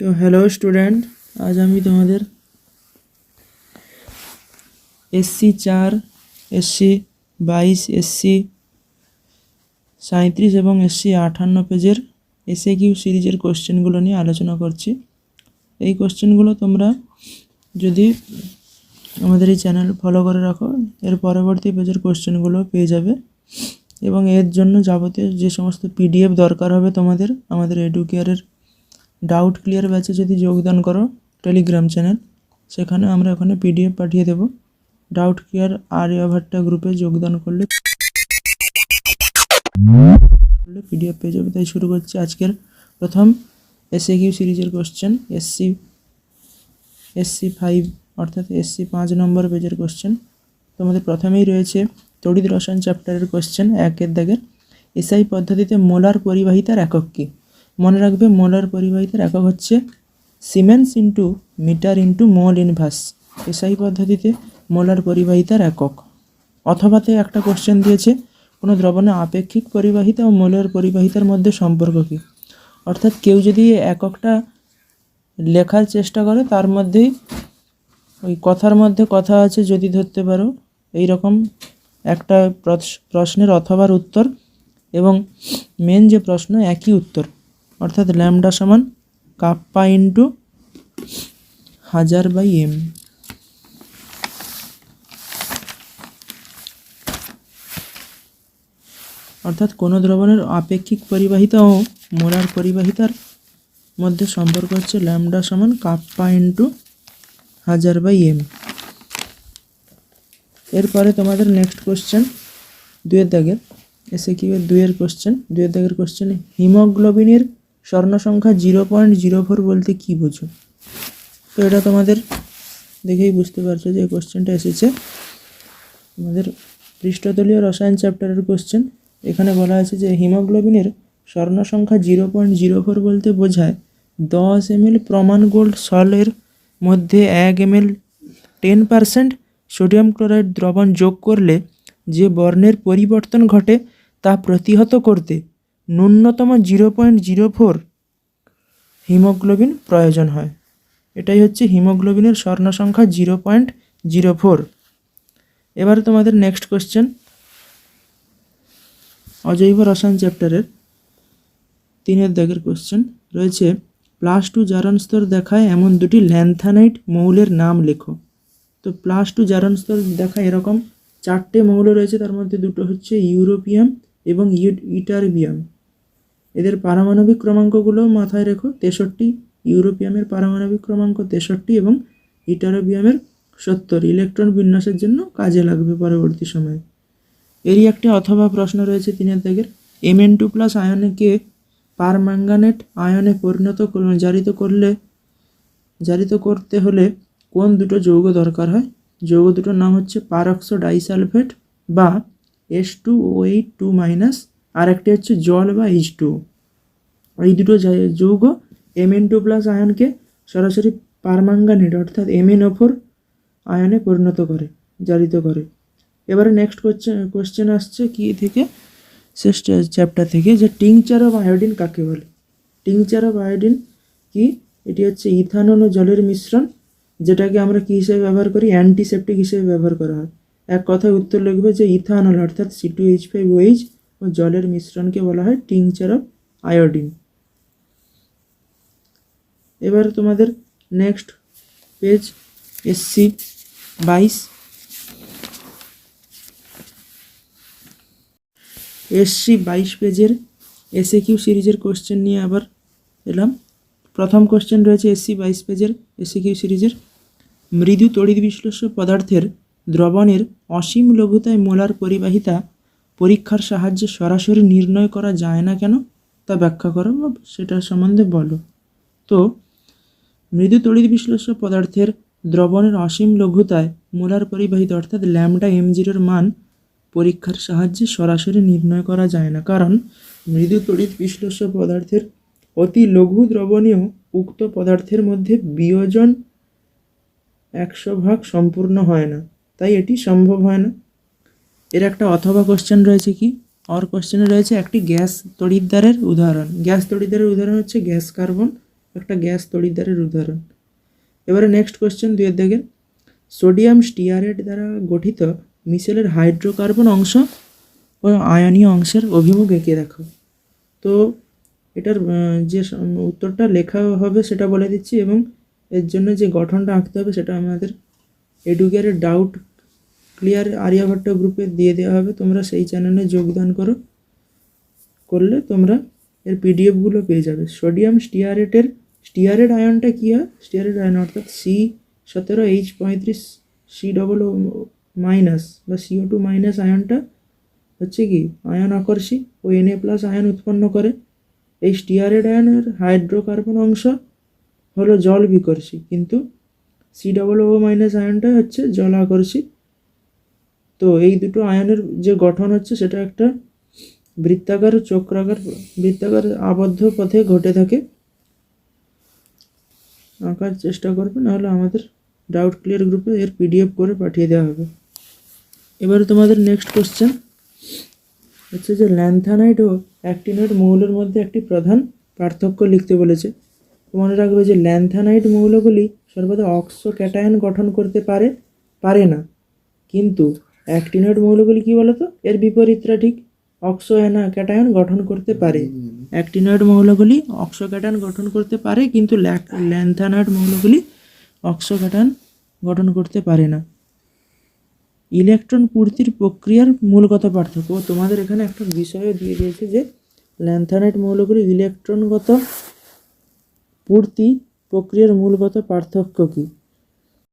তো hello student আজ আমি তোমাদের এসসি চার এসসি বাইশ এসসি সাঁত্রিশ এবং এসসি আটান্ন পেজের এসএ কিউ সিরিজের কোশ্চেনগুলো নিয়ে আলোচনা করছি। এই কোশ্চেনগুলো তোমরা যদি আমাদের এই চ্যানেল ফলো করে রাখো, এর পরবর্তী পেজের কোশ্চেনগুলো পেয়ে যাবে এবং এর জন্য যাবতীয় যে সমস্ত পিডিএফ দরকার হবে তোমাদের, আমাদের এডুকেয়ারের ডাউট ক্লিয়ার ব্যাচে যদি যোগদান করো টেলিগ্রাম চ্যানেল সেখানে আমরা ওখানে পিডিএফ পাঠিয়ে দেবো। ডাউট ক্লিয়ার আর এভারটা গ্রুপে যোগদান করলে পিডিএফ পেয়ে যাবে। তাই শুরু করছি আজকের প্রথম এসএ কিউ সিরিজের কোশ্চেন এসসি এসসি ফাইভ অর্থাৎ এসসি পাঁচ নম্বর পেজের কোশ্চেন তোমাদের প্রথমেই রয়েছে তড়িৎ রসায়ন চ্যাপ্টারের কোশ্চেন একের দাগের। এসআই পদ্ধতিতে মোলার পরিবাহিতার একক কী? মনে রাখবে মোলার পরিবাহিতার একক হচ্ছে siemens into metre into mole inverse SI পদ্ধতিতে মোলার পরিবাহিতার একক। অথবাতে একটা কোশ্চেন দিয়েছে, কোনো দ্রবণে আপেক্ষিক পরিবাহিতা ও মোলের পরিবাহিতার মধ্যে সম্পর্ক কী? অর্থাৎ কেউ যদি এককটা লেখার চেষ্টা করে, তার মধ্যেই ওই কথার মধ্যে কথা আছে, যদি ধরতে পারো এই রকম একটা প্রশ- প্রশ্নের অথবার উত্তর এবং মেন যে প্রশ্ন, একই উত্তর। অর্থাৎ ল্যামডা সমান কাপ্পা ইন্টু হাজার বাই এম। অর্থাৎ কোনো দ্রবণের আপেক্ষিক পরিবাহিতা ও মোলার পরিবাহিতার মধ্যে সম্পর্ক হচ্ছে ল্যামডা সমান কাপ্পা ইন্টু হাজার বাই এম। এরপরে তোমাদের নেক্সট কোশ্চেন দুয়ের দাগের এসে কি দুয়ের কোশ্চেন? দুয়ের দাগের কোশ্চেন হিমোগ্লোবিনের স্বর্ণ সংখ্যা জিরো পয়েন্ট জিরো ফোর বলতে কী বোঝো? তো এটা তোমাদের দেখেই বুঝতে পারছ যে কোশ্চেনটা এসেছে। আমাদের পৃষ্ঠতলীয় রসায়ন চ্যাপ্টারের কোশ্চেন। এখানে বলা আছে যে হিমোগ্লোবিনের স্বর্ণ সংখ্যা জিরো পয়েন্ট জিরো ফোর বলতে বোঝায় দশ এমএল প্রমাণ গোল্ড সলের মধ্যে এক ML ten percent sodium chloride দ্রবণ যোগ করলে যে বর্ণের পরিবর্তন ঘটে তা প্রতিহত করতে ন্যূনতম zero point zero four haemoglobin প্রয়োজন হয়। এটাই হচ্ছে হিমোগ্লোবিনের স্বর্ণ সংখ্যা জিরো পয়েন্ট জিরো ফোর। এবার তোমাদের নেক্সট কোশ্চেন অজৈব রসায়ন চ্যাপ্টারের তিনের দাগের কোশ্চেন রয়েছে প্লাস টু জারণ স্তর দেখায় এমন দুটি ল্যান্থানাইট মৌলের নাম লেখো। তো প্লাস টু জারণ স্তর দেখায় এরকম চারটে মৌল রয়েছে, তার মধ্যে দুটো হচ্ছে ইউরোপিয়াম এবং ইটারবিয়াম। এদের পারমাণবিক ক্রমাঙ্কগুলো মাথায় রেখো, তেষট্টি, ইউরোপিয়ামের পারমাণবিক ক্রমাঙ্ক তেষট্টি এবং ইটারোবিয়ামের সত্তর। ইলেকট্রন বিন্যাসের জন্য কাজে লাগবে পরবর্তী সময়ে। এরই একটি অথবা প্রশ্ন রয়েছে তিনের দাগের এমএন টু প্লাস আয়নকে পারম্যাঙ্গানেট আয়নে পরিণত জারিত করলে, জারিত করতে হলে কোন দুটো যৌগ দরকার হয়? যৌগ দুটোর নাম হচ্ছে পারক্সো ডাইসালফেট বা S two O eight two minus আর একটি হচ্ছে জল বা এইচ টু এই দুটো যৌগ এমএন টু প্লাস আয়নকে সরাসরি পারমাঙ্গানেট অর্থাৎ এমএন ওফোর আয়নে পরিণত করে, জারিত করে। এবারে নেক্সট কোশ্চেন কোশ্চেন আসছে কি থেকে? শেষ চ্যাপ্টার থেকে, যে টিংচার অফ আয়োডিন কাকে বলে? টিংচার অফ আয়োডিন কি? এটি হচ্ছে ইথানল ও জলের মিশ্রণ, যেটাকে আমরা কী হিসেবে ব্যবহার করি? অ্যান্টিসেপটিক হিসেবে ব্যবহার করা হয়। এক কথায় উত্তর লিখবে যে ইথানল, অর্থাৎ C two H five O H ও জলের মিশ্রণকে বলা হয় টিংচার অফ আয়োডিন। এবার তোমাদের নেক্সট পেজ এসসি বাইশ। এসসি বাইশ পেজের এসএ কিউ সিরিজের কোশ্চেন নিয়ে আবার এলাম। প্রথম কোশ্চেন রয়েছে এসসি বাইশ পেজের এসএ কিউ সিরিজের। মৃদু তড়িৎ বিশ্লেষ্য পদার্থের দ্রবণের অসীম লঘুতায় মোলার পরিবাহিতা পরীক্ষার সাহায্যে সরাসরি নির্ণয় করা যায় না কেন? তা ব্যাখ্যা করো বা সেটার সম্বন্ধে বলো। তো, মৃদু তড়িৎ বিশ্লেষ্য পদার্থের দ্রবণের অসীম লঘুতায় মোলার পরিবাহিত অর্থাৎ ল্যামডা এম জিরোর মান পরীক্ষার সাহায্যে সরাসরি নির্ণয় করা যায় না। কারণ, মৃদু তড়িৎ বিশ্লেষ্য পদার্থের অতি লঘু দ্রবণীয় উক্ত পদার্থের মধ্যে বিয়োজন একশো ভাগ সম্পূর্ণ হয় না। তাই এটি সম্ভব হয় না। এর একটা অথবা কোশ্চেন রয়েছে কি? অর কোশ্চেনে রয়েছে একটি গ্যাস তড়িৎদ্বারের উদাহরণ। গ্যাস তড়িৎদ্বারের উদাহরণ হচ্ছে গ্যাস কার্বন, একটা গ্যাস তড়িৎদ্বারের উদাহরণ। এবারে নেক্সট কোয়েশ্চেন দুয়ের দেখেন সোডিয়াম স্টিয়ারেট দ্বারা গঠিত মিশেলের হাইড্রোকার্বন অংশ ও আয়নীয় অংশের অভিমুখ এঁকে দেখো। তো এটার যে উত্তরটা লেখা হবে সেটা বলে দিচ্ছি এবং এর জন্য যে গঠনটা আঁকতে হবে সেটা আমাদের এডুকেয়ারের ডাউট ক্লিয়ার আর্যাভট্ট গ্রুপে দিয়ে দেওয়া হবে। তোমরা সেই চ্যানেলে যোগদান করো। করলে তোমরা এর পিডিএফগুলো পেয়ে যাবে। সোডিয়াম স্টিয়ারেটের স্টিয়ারেট আয়নটা কী হয়? স্টিয়ারেট আয়ন অর্থাৎ সি সতেরো এইচ পঁয়ত্রিশ সি ডবল ও মাইনাস বা সিও টু মাইনাস আয়নটা হচ্ছে কি? আয়ন আকর্ষী। ও এন এ প্লাস আয়ন উৎপন্ন করে। এই স্টিয়ারেট আয়নের হাইড্রোকার্বন অংশ হলো জল বিকর্ষী। কিন্তু সি ডবল ও মাইনাস আয়নটা হচ্ছে জল আকর্ষী। তো এই দুটো আয়নের যে গঠন হচ্ছে, সেটা একটা বৃত্তাকার চক্রাকার, বৃত্তাকার আবদ্ধ পথে ঘটে থাকে। আঁকার চেষ্টা করবে, নাহলে আমাদের ডাউট ক্লিয়ার গ্রুপে এর পিডিএফ করে পাঠিয়ে দেওয়া হবে। এবারে তোমাদের নেক্সট কোশ্চেন হচ্ছে যে, ল্যান্থানাইট ও অ্যাক্টিনাইট মৌলের মধ্যে একটি প্রধান পার্থক্য লিখতে বলেছে। মনে রাখবে যে, ল্যান্থানাইট মৌলগুলি সর্বদা অক্সো ক্যাটায়ন গঠন করতে পারে পারে না। কিন্তু অ্যাক্টিনাইট মৌলগুলি কি বলতো? এর বিপরীতটা ঠিক অক্সো অ্যানা ক্যাটায়ন গঠন করতে পারে। অ্যাক্টিনয়েড মৌলগুলি অক্সো ক্যাটায়ন গঠন করতে পারে, কিন্তু ল্যান্থানয়েড মৌলগুলি অক্সো ক্যাটায়ন গঠন করতে পারে না। ইলেকট্রন পূর্তির প্রক্রিয়ার মূলগত পার্থক্য। তোমাদের এখানে একটা বিষয় দিয়ে দিয়েছে যে ল্যান্থানাইট মৌলগুলি ইলেকট্রনগত পূর্তি প্রক্রিয়ার মূলগত পার্থক্য কী?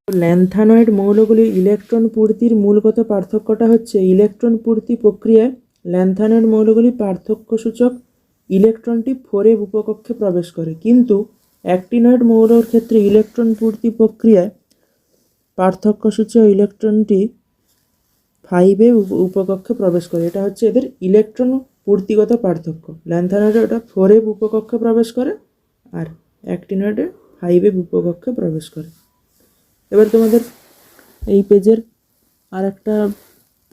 ল্যান্থানয়েড মৌলগুলির ইলেকট্রন পূর্তির মূলগত পার্থক্যটা হচ্ছে ইলেকট্রন পূর্তি প্রক্রিয়ায় ল্যান্থানয়েড মৌলগুলি পার্থক্যসূচক ইলেকট্রনটি ফোরে উপকক্ষে প্রবেশ করে। কিন্তু অ্যাক্টিনয়েড মৌলর ক্ষেত্রে ইলেকট্রন পূর্তি প্রক্রিয়ায় পার্থক্যসূচক ইলেকট্রনটি ফাইভে উপকক্ষে প্রবেশ করে। এটা হচ্ছে এদের ইলেকট্রন পূর্তিগত পার্থক্য। ল্যান্থানয়েডে ওটা ফোরে উপকক্ষে প্রবেশ করে আর অ্যাক্টিনয়েডে ফাইভে উপকক্ষে প্রবেশ করে। এবার তোমাদের এই পেজের আর একটা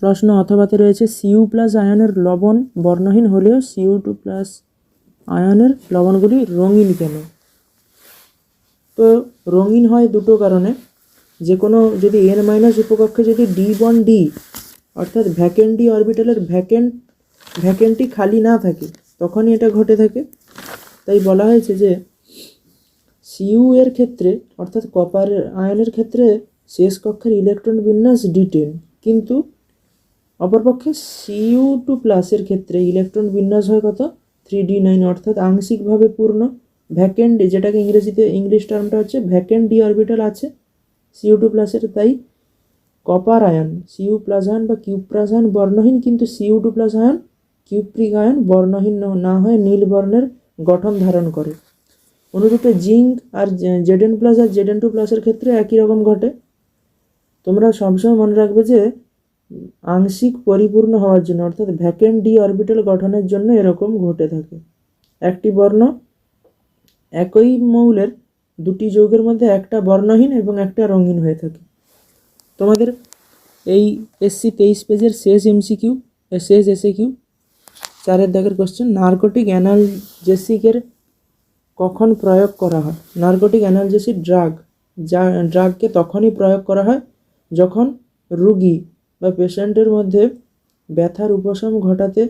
প্রশ্ন অথবাতে রয়েছে সিইউ প্লাস আয়নের লবণ বর্ণহীন হলেও সিইউ টু প্লাস আয়নের লবণগুলি রঙিন কেন? তো রঙিন হয় দুটো কারণে। যে কোনো যদি এন মাইনাস উপকক্ষে যদি ডি বন ডি অর্থাৎ ভ্যাকেন্ট ডি অরবিটালের ভ্যাকেন্ট ভ্যাকেন্টটি খালি না থাকে, তখনই এটা ঘটে থাকে। তাই বলা হয়েছে যে সিইউ এর ক্ষেত্রে, অর্থাৎ কপার আয়নের ক্ষেত্রে শেষ কক্ষের ইলেকট্রন বিন্যাস ডি টেন কিন্তু অপরপক্ষে সিইউ টু প্লাসের ক্ষেত্রে ইলেকট্রন বিন্যাস হয় কত? থ্রি ডি নাইন অর্থাৎ আংশিকভাবে পূর্ণ ভ্যাকেন্ট যেটাকে ইংরেজিতে ইংলিশ টার্মটা হচ্ছে ভ্যাকেন্ট ডি অরবিটাল আছে, সিইউ টু প্লাসের তাই copper ion CU plus ion বা কিউব প্লাস আয়ন বর্ণহীন, কিন্তু CU two plus ion cupric ion বর্ণহীন না হয়ে, নীল বর্ণের গঠন ধারণ করে। অনুরূপে জিঙ্ক আর জেডেন প্লাস আর জেডেন টু প্লাসের ক্ষেত্রে একই রকম ঘটে। তোমরা সবসময় মনে রাখবে যে, আংশিক পরিপূর্ণ হওয়ার জন্য, অর্থাৎ ভ্যাকেন্ট ডি অরবিটাল গঠনের জন্য এরকম ঘটে থাকে। একটি বর্ণ একই মৌলের দুটি যৌগের মধ্যে একটা বর্ণহীন এবং একটা রঙিন হয়ে থাকে। তোমাদের এই এসসি তেইশ পেজের শেষ এমসিকিউ, শেষ এসে কিউ চারের দাগের কোশ্চেন নার্কোটিক অ্যানালজেসিকের কখন প্রয়োগ করা হয়? নার্কোটিক অ্যানালজেসিক ড্রাগ যা ড্রাগকে তখনই প্রয়োগ করা হয় যখন রুগী বা পেশেন্টের মধ্যে ব্যথার উপশম ঘটাতে,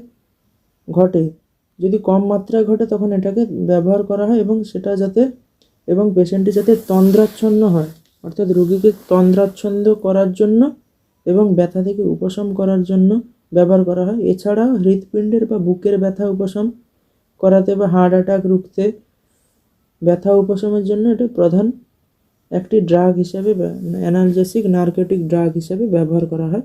ঘটে। যদি কম মাত্রায় ঘটে, তখন এটাকে ব্যবহার করা হয় এবং সেটা যাতে, এবং পেশেন্টটি যাতে তন্দ্রাচ্ছন্ন হয়। অর্থাৎ রুগীকে তন্দ্রাচ্ছন্দ করার জন্য এবং ব্যথা থেকে উপশম করার জন্য ব্যবহার করা হয়। এছাড়াও হৃৎপিণ্ডের বা বুকের ব্যথা উপশম করাতে বা হার্ট অ্যাটাক রুখতে ব্যথা উপশমের জন্য এটা প্রধান একটি ড্রাগ হিসাবে অ্যানালজেসিক নার্কেটিক ড্রাগ হিসাবে ব্যবহার করা হয়।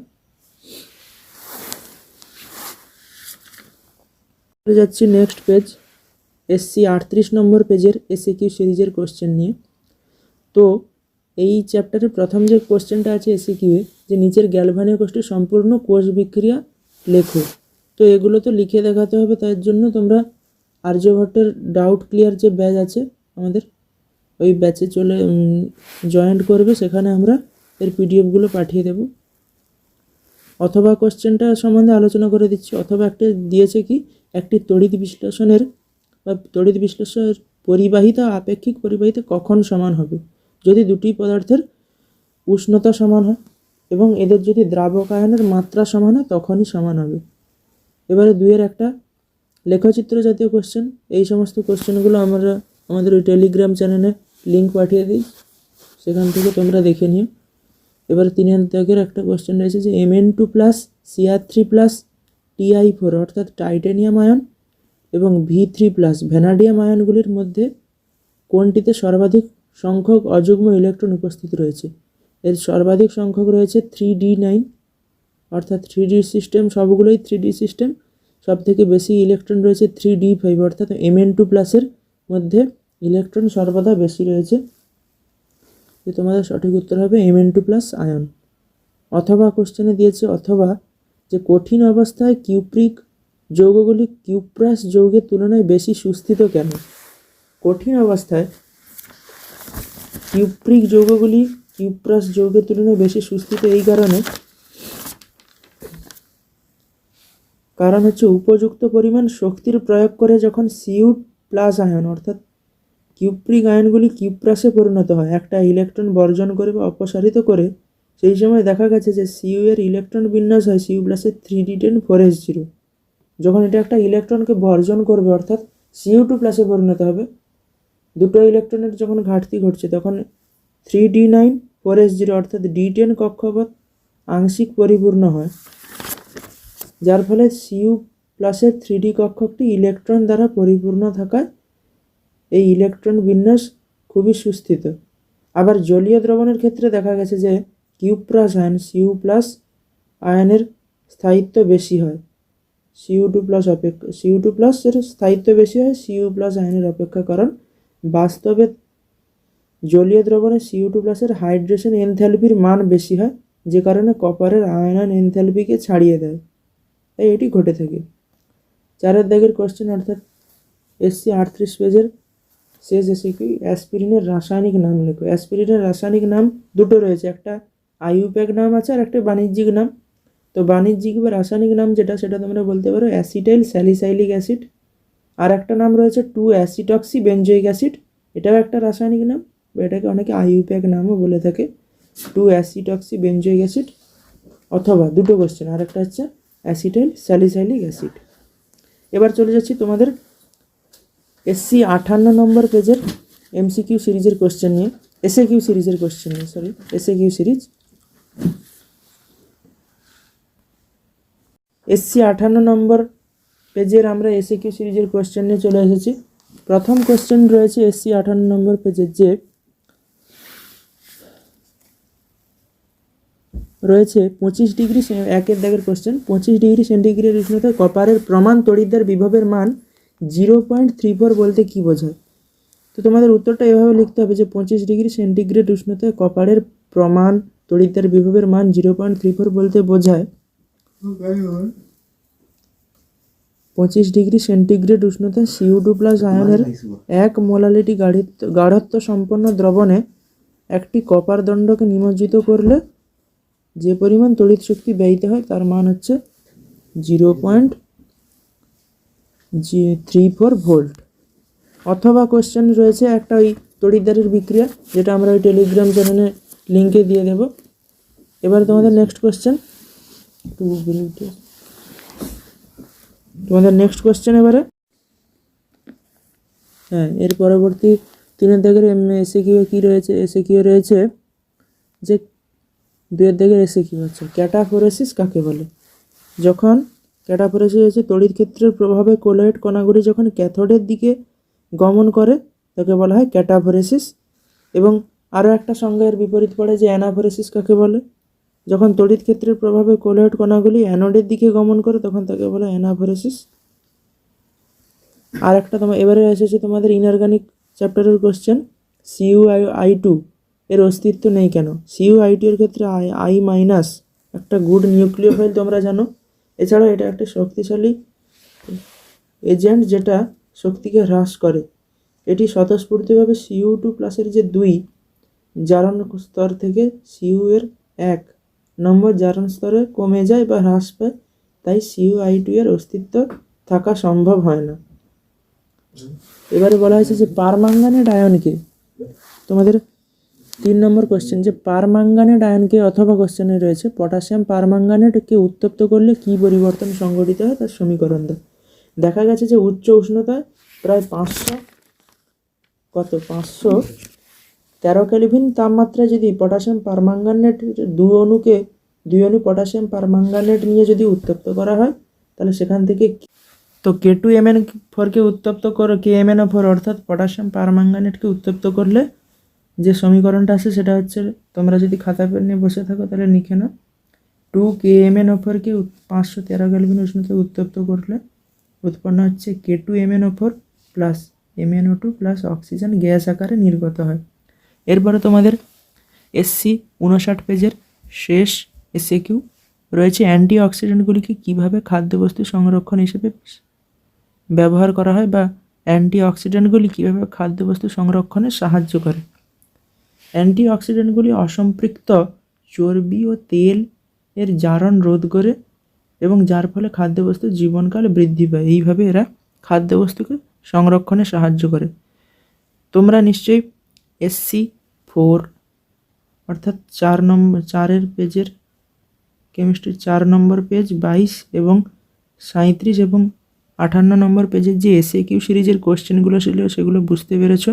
যাচ্ছি নেক্সট পেজ, এসসি আটত্রিশ নম্বর পেজের এসি কিউ সিরিজের কোশ্চেন নিয়ে। তো এই চ্যাপ্টারের প্রথম যে কোশ্চেনটা আছে এসি কিউয়ে যে নিচের গ্যালভানীয় কোষটির সম্পূর্ণ কোষ বিক্রিয়া লেখো। তো এগুলো তো লিখে দেখাতে হবে, তার জন্য তোমরা আর্যভট্টের ডাউট ক্লিয়ার যে ব্যাজ আছে আমাদের ওই ব্যাচে চলে জয়েন্ট করবে, সেখানে আমরা এর পিডিএফগুলো পাঠিয়ে দেব। অথবা কোশ্চেনটা সম্বন্ধে আলোচনা করে দিচ্ছি। অথবা একটা দিয়েছে কি, একটি তড়িৎ বিশ্লেষণের বা তড়িৎ বিশ্লেষণের পরিবাহিতা, আপেক্ষিক পরিবাহিতা কখন সমান হবে? যদি দুটি পদার্থের উষ্ণতা সমান হয় এবং এদের যদি দ্রাবক আয়নের মাত্রা সমান হয়, তখনই সমান হবে। এবারে দুইয়ের একটা লেখচিত্র জাতীয় কোশ্চেন এই সমস্ত কোশ্চেনগুলো আমরা আমাদের ওই টেলিগ্রাম চ্যানেলে লিঙ্ক পাঠিয়ে দিই। সেখান থেকে তোমরা দেখে নিও। এবার তিন দাগের একটা কোয়েশ্চেন রয়েছে যে M N two plus CR three plus TI four অর্থাৎ টাইটেনিয়াম আয়ন এবং ভি থ্রি প্লাস ভ্যানাডিয়াম আয়নগুলির মধ্যে কোনটিতে সর্বাধিক সংখ্যক অযুগ্ম ইলেকট্রন উপস্থিত রয়েছে? এর সর্বাধিক সংখ্যক রয়েছে থ্রি ডি নাইন অর্থাৎ থ্রি ডি সিস্টেম সবগুলোই থ্রি ডি সিস্টেম সব থেকে বেশি ইলেকট্রন রয়েছে থ্রি ডি ফাইভ অর্থাৎ এম এন টু প্লাসের মধ্যে ইলেকট্রন সর্বদা বেশি রয়েছে। যে তোমাদের সঠিক উত্তর হবে M N two plus ion অথবা কোশ্চেনে দিয়েছে, অথবা যে কঠিন অবস্থায় কিউপ্রিক যৌগগুলি কিউপ্রাস যৌগের তুলনায় বেশি সুস্থিত কেন? কঠিন অবস্থায় কিউপ্রিক যৌগগুলি কিউপ্রাস যৌগের তুলনায় বেশি সুস্থিত এই কারণে। কারণ হচ্ছে উপযুক্ত পরিমাণ শক্তির প্রয়োগ করে যখন সিউ প্লাস আয়ন, অর্থাৎ কিউপ্রিক আয়নগুলি কিউপ্রাসে পরিণত হয়। একটা ইলেকট্রন বর্জন করে বা অপসারিত করে, সেই সময় দেখা গেছে যে সিইউ এর ইলেকট্রন বিন্যাস হয় সিইউ প্লাসের three D ten four S zero যখন এটা একটা ইলেকট্রনকে বর্জন করবে, অর্থাৎ সিইউ টু প্লাসে পরিণত হবে, দুটো ইলেকট্রনের যখন ঘাটতি ঘটছে, তখন three D nine four S zero অর্থাৎ ডি টেন কক্ষপথ আংশিক পরিপূর্ণ হয়। যার ফলে সিইউ প্লাসের থ্রি ডি কক্ষকটি ইলেকট্রন দ্বারা পরিপূর্ণ থাকায় এই ইলেকট্রন বিন্যাস খুবই সুস্থিত। আবার জলীয় দ্রবণের ক্ষেত্রে দেখা গেছে যে Q plus ion, CU plus আয়নের স্থায়িত্ব বেশি হয়। সিউ টু প্লাস অপেক্ষা, সিউ টু প্লাসের স্থায়িত্ব বেশি হয় সিউ প্লাস আয়নের অপেক্ষা কারণ বাস্তবে জলীয় দ্রবণে সিউ টু প্লাসের হাইড্রেশন এনথ্যালপির মান বেশি হয়, যে কারণে কপারের আয়নন এনথ্যালপিকে ছাড়িয়ে দেয়। তাই এটি ঘটে থাকে। চারের দাগের কোশ্চেন অর্থাৎ এসসি আটত্রিশ পেজের শেষ এসে কি? অ্যাসপিরিনের রাসায়নিক নাম লেখো। অ্যাসপিরিনের রাসায়নিক নাম দুটো রয়েছে, একটা আইউপ্যাক নাম আছে আর একটা বাণিজ্যিক নাম। তো বাণিজ্যিক বা রাসায়নিক নাম যেটা, সেটা তোমরা বলতে পারো অ্যাসিটাইল স্যালিসাইলিক অ্যাসিড আর একটা নাম রয়েছে টু অ্যাসিটক্সি বেঞ্জয়িক অ্যাসিড এটাও একটা রাসায়নিক নাম এটাকে অনেকে আইউপ্যাক নামও বলে থাকে। টু অ্যাসিটক্সি বেঞ্জয়িক অ্যাসিড অথবা দুটো কোশ্চেন আর একটা হচ্ছে অ্যাসিটাইল স্যালিসাইলিক অ্যাসিড এবার চলে যাচ্ছি তোমাদের এসসি আঠান্ন নম্বর পেজের এমসিকিউ সিরিজের কোশ্চেন নিয়ে। এসএ কিউ সিরিজের কোশ্চেন নিয়ে sorry SA Q series. SC আঠান্ন নম্বর পেজের আমরা এসএ কিউ সিরিজের কোশ্চেন নিয়ে চলে এসেছি। প্রথম কোশ্চেন রয়েছে এসসি আঠান্ন নম্বর পেজের যে রয়েছে পঁচিশ ডিগ্রি একের দাগের কোশ্চেন পঁচিশ ডিগ্রি সেন্টিগ্রেড উষ্ণতায় কপারের প্রমাণ তড়িৎদ্বার বিভবের মান জিরো পয়েন্ট থ্রি ফোর বলতে কী বোঝায়? তো তোমাদের উত্তরটা এভাবে লিখতে হবে যে পঁচিশ ডিগ্রি সেন্টিগ্রেড উষ্ণতায় কপারের প্রমাণ তড়িৎদ্বার বিভবের মান জিরো পয়েন্ট থ্রি ফোর বলতে বোঝায়। পঁচিশ ডিগ্রি সেন্টিগ্রেড উষ্ণতায় সিউ টু প্লাস আয়নের এক মোলালিটি গাঢ়ত্ব সম্পন্ন দ্রবণে একটি কপার দণ্ডকে নিমজ্জিত করলে যে পরিমাণ তড়িৎ শক্তি ব্যয়িত হয়, তার মান হচ্ছে zero point G three four volt. অথবা কোশ্চেন রয়েছে একটা ওই তড়িৎদ্বারের বিক্রিয়া, যেটা আমরা ওই টেলিগ্রাম চ্যানেলে লিঙ্কে দিয়ে দেব। এবার তোমাদের নেক্সট কোশ্চেন তোমাদের নেক্সট কোশ্চেন এবারে। হ্যাঁ এর পরবর্তী তিনের দাগের এসে কিউ কী রয়েছে? এসে কিউ রয়েছে যে দুয়ের দাগের এসে কিউ হচ্ছে? ক্যাটাফোরেসিস কাকে বলে? যখন ক্যাটাফোরেসিস হচ্ছে তড়িৎ ক্ষেত্রের প্রভাবে কোলয়েড কণাগুলি যখন ক্যাথোডের দিকে গমন করে, তাকে বলা হয় ক্যাটাফোরেসিস। এবং আরও একটা সংজ্ঞার বিপরীত পড়ে যে অ্যানাফোরেসিস কাকে বলে? যখন তড়িৎ ক্ষেত্রের প্রভাবে কোলয়েড কণাগুলি অ্যানোডের দিকে গমন করে, তখন তাকে বলা অ্যানাফোরেসিস। আর একটা তোমার এবারে এসেছে তোমাদের ইনঅর্গানিক চ্যাপ্টারের কোশ্চেন সিইউ আই টু এর অস্তিত্ব নেই কেন? সিইউ আই টু এর ক্ষেত্রে আই আই মাইনাস একটা গুড নিউক্লিওফাইল তোমরা জানো। এছাড়াও এটা একটা শক্তিশালী এজেন্ট যেটা শক্তিকে হ্রাস করে। এটি স্বতঃস্ফূর্তভাবে সিইউ টু প্লাসের যে দুই জারণ স্তর থেকে সিইউ এর এক। নম্বর জারণ স্তরে কমে যায় বা হ্রাস পায় তাই সিইউ আই টু এর অস্তিত্ব থাকা সম্ভব হয় না। এবারে বলা হয়েছে যে পারমাঙ্গানেট আয়নকে তোমাদের তিন নম্বর কোশ্চেন যে পারমাঙ্গানেট আয়নকে অথবা কোশ্চেনে রয়েছে, পটাশিয়াম পারমাঙ্গানেটকে উত্তপ্ত করলে কি পরিবর্তন সংঘটিত হয় তার সমীকরণ দেয় দেখা গেছে যে উচ্চ উষ্ণতায় প্রায় পাঁচশো, কত? পাঁচশো তেরো কেলভিন তাপমাত্রায় যদি পটাশিয়াম পারমাঙ্গানেট দু অণুকে, দুই অণু পটাশিয়াম পারমাঙ্গানেট নিয়ে যদি উত্তপ্ত করা হয়, তাহলে সেখান থেকে তো কে টু এম এন ফোরকে উত্তপ্ত করো কে এম এন ফোর অর্থাৎ পটাশিয়াম পারমাঙ্গানেটকে উত্তপ্ত করলে যে সমীকরণটা আছে সেটা হচ্ছে তোমরা যদি খাতা পেন নিয়ে বসে থাকো তাহলে লিখে নাও। টু কে এম এন ফোরকে পাঁচশো তেরো কেলভিন উষ্ণতায় উত্তপ্ত করলে উৎপন্ন হচ্ছে K two M N four plus M N O two plus oxygen gas আকারে নির্গত হয়। এরপরে তোমাদের এসসি উনষাট পেজের শেষ এসএ কিউ রয়েছে অ্যান্টি অক্সিডেন্টগুলিকে কীভাবে খাদ্যবস্তু সংরক্ষণ হিসেবে ব্যবহার করা হয় বা অ্যান্টি অক্সিডেন্টগুলি কীভাবে খাদ্যবস্তু সংরক্ষণে সাহায্য করে। অ্যান্টি অক্সিডেন্টগুলি অসম্পৃক্ত চর্বি ও তেল এর জারণ রোধ করে এবং যার ফলে খাদ্যবস্তুর জীবনকাল বৃদ্ধি পায়। এইভাবে এরা খাদ্যবস্তুকে সংরক্ষণে সাহায্য করে। তোমরা নিশ্চয়ই এসসি ফোর, অর্থাৎ চার নম্বর চারের পেজের কেমিস্ট্রির চার নম্বর পেজ, বাইশ এবং সাঁত্রিশ এবং আটান্ন নম্বর পেজের যে এসএ কিউ সিরিজের কোশ্চেনগুলো ছিল সেগুলো বুঝতে পেরেছ।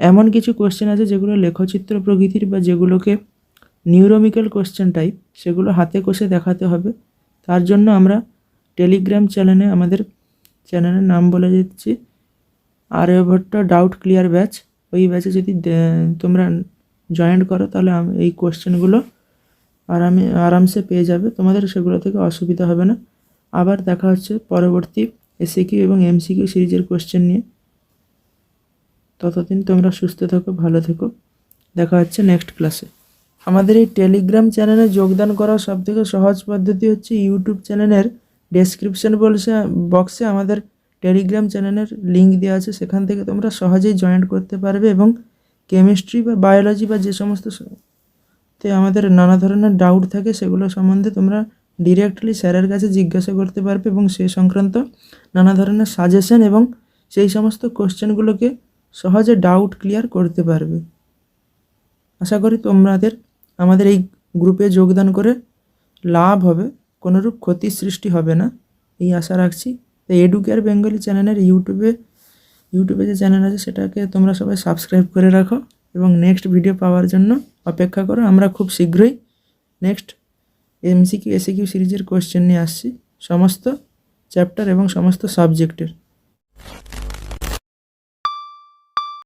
এমন কিছু কোশ্চেন আছে যেগুলো লেখচিত্র প্রকৃতির বা যেগুলোকে নিউরোমিক্যাল কোশ্চেন টাইপ সেগুলো হাতে কষে দেখাতে হবে। তার জন্য আমরা টেলিগ্রাম চ্যানেলে আমাদের চ্যানেলের নাম বলে দিচ্ছি। আর্যভট্ট ডাউট ক্লিয়ার ব্যাচ ওই ব্যাচে যদি তোমরা জয়েন করো, তাহলে এই কোশ্চেনগুলো আরামে, আরামসে পেয়ে যাবে। তোমাদের সেগুলো থেকে অসুবিধা হবে না। আবার দেখা হচ্ছে পরবর্তী এসিকিউ এবং এমসিকিউ সিরিজের কোশ্চেন নিয়ে। ততদিন তোমরা সুস্থ থেকো, ভালো থেকো। দেখা হচ্ছে নেক্সট ক্লাসে আমাদের এই টেলিগ্রাম চ্যানেলে যোগদান করার সবথেকে সহজ পদ্ধতি হচ্ছে ইউটিউব চ্যানেলের ডেসক্রিপশন বলছে বক্সে আমাদের টেলিগ্রাম চ্যানেলের লিঙ্ক দেওয়া আছে। সেখান থেকে তোমরা সহজেই জয়েন করতে পারবে এবং কেমিস্ট্রি বা বায়োলজি বা যে সমস্ত তে আমাদের নানা ধরনের ডাউট থাকে, সেগুলো সম্বন্ধে তোমরা ডিরেক্টলি স্যারের কাছে জিজ্ঞাসা করতে পারবে এবং সে সংক্রান্ত নানা ধরনের সাজেশন এবং সেই সমস্ত কোশ্চেনগুলোকে সহজে ডাউট ক্লিয়ার করতে পারবে। আশা করি তোমাদের, আমাদের এই গ্রুপে যোগদান করে লাভ হবে, কোনোরূপ ক্ষতির সৃষ্টি হবে না, এই আশা রাখছি। তো এডুকেয়ার বেঙ্গলি চ্যানেলের ইউটিউবে ইউটিউবে যে চ্যানেল আছে, সেটাকে তোমরা সবাই সাবস্ক্রাইব করে রাখো এবং নেক্সট ভিডিও পাওয়ার জন্য অপেক্ষা করো। আমরা খুব শীঘ্রই নেক্সট এমসিকিউ এসিকিউ সিরিজের কোশ্চেন নিয়ে আসছি। সমস্ত চ্যাপ্টার এবং সমস্ত সাবজেক্টের